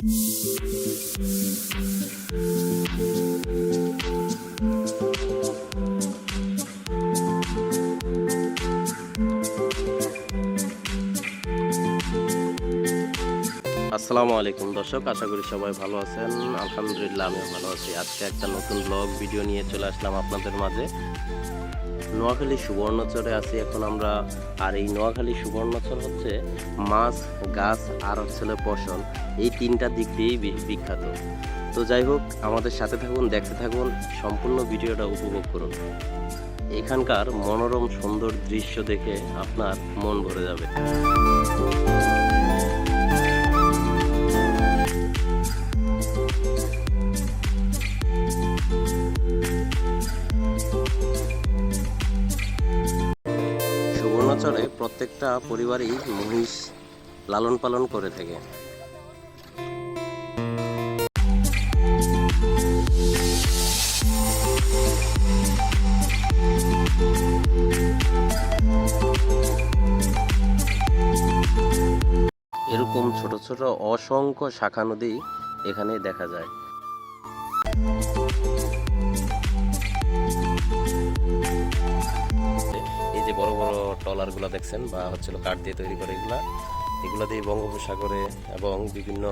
আসসালামু আলাইকুম দর্শক, আশা করি সবাই ভালো আছেন। আলহামদুলিল্লাহ, আমিও ভালো আছি। আজকে একটা নতুন ব্লগ ভিডিও নিয়ে চলে আসলাম আপনাদের মাঝে। নোয়াখালী সুবর্ণচরে আছি। এখন আমরা, আর এই নোয়াখালী সুবর্ণচর হচ্ছে মাছ, গাছ আর হচ্ছে পশন এই তিনটা দিক দিয়েই বিখ্যাত। তো যাই হোক, আমাদের সাথে থাকুন, দেখতে থাকুন, সম্পূর্ণ ভিডিওটা উপভোগ করুন। এখানকার মনোরম সুন্দর দৃশ্য দেখে আপনার মন ভরে যাবে। সুবর্ণচরে প্রত্যেকটা পরিবারই মহিষ লালন পালন করে থাকে। এরকম ছোট ছোট অসংখ্য শাখা নদী এখানে দেখা যায়। যে বড় বড় ট্রলারগুলো দেখছেন বা হচ্ছিল কাঠ দিয়ে তৈরি করে এগুলা এগুলা দিয়ে বঙ্গোপসাগরে এবং বিভিন্ন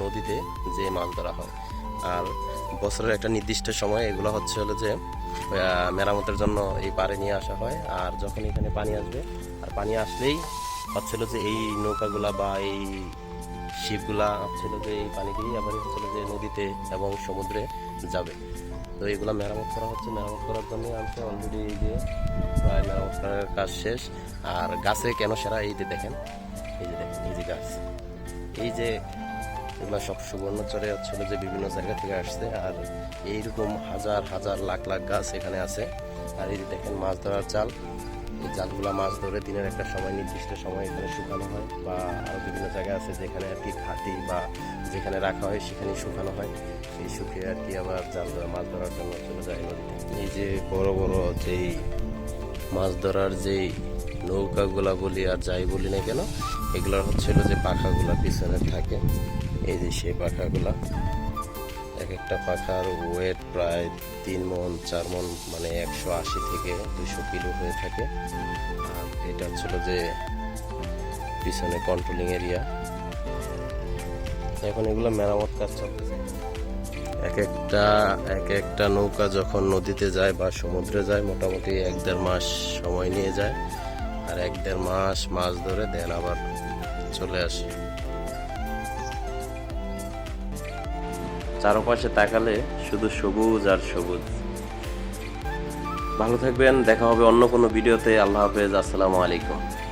নদীতে যে মাছ ধরা হয়। আর বছরের একটা নির্দিষ্ট সময় এগুলো হচ্ছে হলো যে মেরামতের জন্য এই পাড়ে নিয়ে আসা হয়। আর যখন এখানে পানি আসবে, আর পানি আসলেই হচ্ছিল যে এই নৌকাগুলা বা এই শিপগুলা হচ্ছিল যে এই পানি দিয়েই আবার হচ্ছিল যে নদীতে এবং সমুদ্রে যাবে। তো এগুলো মেরামত করা হচ্ছে। মেরামত করার জন্য আনছে অলরেডি এই যে প্রায় মেরামত করার কাজ শেষ। আর গাছে কেন সেরা? এই যে দেখেন। এই যে দেখেন, এই যে গাছ। এই যে এগুলো সব সুবর্ণচরে হচ্ছিল যে বিভিন্ন জায়গা থেকে আসছে। আর এইরকম হাজার হাজার, লাখ লাখ গাছ এখানে আছে। আর এই যে দেখেন মাছ ধরার এই জালগুলা মাছ ধরে দিনের একটা সময়, নির্দিষ্ট সময় এখানে শুকানো হয় বা আরও বিভিন্ন জায়গা আছে যেখানে আর কি ঘাটি বা যেখানে রাখা হয় সেখানে শুকানো হয়। সেই শুকিয়ে আর কি আবার জাল ধরা মাছ ধরার জন্য চলে যায় নদীতে এই যে বড় বড় যেই মাছ ধরার যেই নৌকাগুলা বলি আর যাই বলি না কেন, এগুলোর হচ্ছিল যে পাখাগুলা পিছনে থাকে। এই যে সেই পাখাগুলা। এক একটা পাখার ওয়েট প্রায় তিন মন, চার মন মানে একশো আশি থেকে দুশো কিলো হয়ে থাকে। আর এটা হচ্ছিল যে পিছনে কন্ট্রোলিং এরিয়া এখন এগুলো মেরামত কাজ চলতেছে। এক একটা এক একটা নৌকা যখন নদীতে যায় বা সমুদ্রে যায়, মোটামুটি এক দেড় মাস সময় নিয়ে যায়। আর এক দেড় মাস মাছ ধরে দেন আবার চলে আসে। চারপাশে তাকালে শুধু সবুজ আর সবুজ। ভালো থাকবেন, দেখা হবে অন্য কোনো ভিডিওতে। আল্লাহ হাফেজ, আসসালামু আলাইকুম।